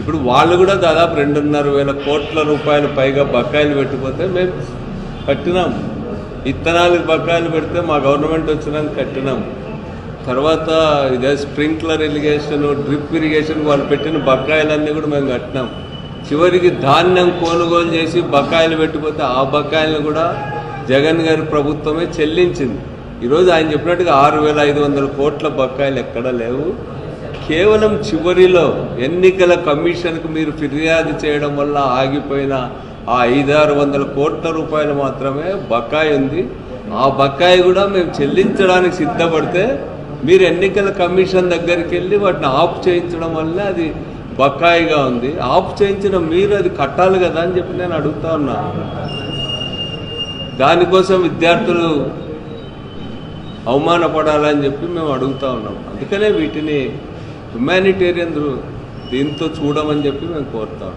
ఇప్పుడు వాళ్ళు కూడా దాదాపు రెండున్నర వేల కోట్ల రూపాయలు పైగా బకాయిలు పెట్టిపోతే మేము కట్టినాం. ఇత్తనాలు బకాయిలు పెడితే మా గవర్నమెంట్ వచ్చినాక కట్టినాం. తర్వాత ఇదే స్ప్రింక్లర్ ఇరిగేషన్ డ్రిప్ ఇరిగేషన్ వాళ్ళు పెట్టిన బకాయిలన్నీ కూడా మేము కట్టినాం. చివరికి ధాన్యం కొనుగోలు చేసి బకాయిలు పెట్టిపోతే ఆ బకాయిలను కూడా జగన్ గారి ప్రభుత్వమే చెల్లించింది. ఈరోజు ఆయన చెప్పినట్టుగా ఆరు వేల ఐదు వందల కోట్ల బకాయిలు ఎక్కడా లేవు. కేవలం చివరిలో ఎన్నికల కమిషన్కు మీరు ఫిర్యాదు చేయడం వల్ల ఆగిపోయిన ఆ ఐదారు వందల కోట్ల రూపాయలు మాత్రమే బకాయి ఉంది. ఆ బకాయి కూడా మేము చెల్లించడానికి సిద్ధపడితే మీరు ఎన్నికల కమిషన్ దగ్గరికి వెళ్ళి వాటిని ఆఫ్ చేయించడం వల్ల అది బకాయిగా ఉంది. ఆఫ్ చేయించిన మీరు అది కట్టాలి కదా అని చెప్పి నేను అడుగుతా ఉన్నా. దానికోసం విద్యార్థులు అవమానపడాలని చెప్పి మేము అడుగుతా ఉన్నాం. అందుకనే వీటిని హ్యుమానిటేరియన్ దీంతో చూడమని చెప్పి మేము కోరుతాం.